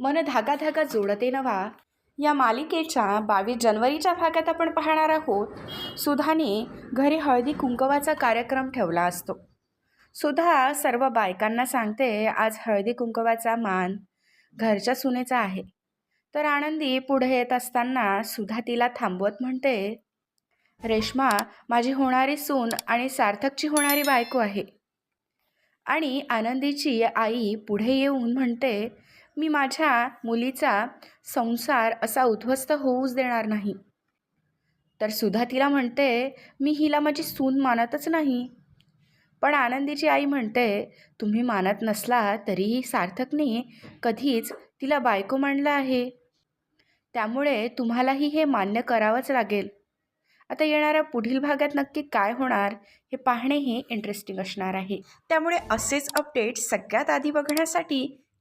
मन धागा धागा जोडते नवा या मालिकेच्या बावीस जानेवारीच्या भागात आपण पाहणार आहोत सुधाने घरी हळदी कुंकवाचा कार्यक्रम ठेवला असतो. सुधा सर्व बायकांना सांगते आज हळदी कुंकवाचा मान घरच्या सुनेचा आहे. तर आनंदी पुढे येत असताना सुधा तिला थांबवत म्हणते रेश्मा माझी होणारी सून आणि सार्थकची होणारी बायको आहे. आणि आनंदीची आई पुढे येऊन म्हणते मी माझ्या मुलीचा संसार असा उद्ध्वस्त होऊच देणार नाही. तर सुधा तिला म्हणते मी हिला माझी सून मानतच नाही. पण आनंदीची आई म्हणते तुम्ही मानत नसला तरीही सार्थकने कधीच तिला बायको मानलं आहे. त्यामुळे तुम्हालाही हे मान्य करावंच लागेल. आता येणाऱ्या पुढील भागात नक्की काय होणार हे पाहणे हे इंटरेस्टिंग असणार आहे. त्यामुळे असेच अपडेट्स सगळ्यात आधी बघण्यासाठी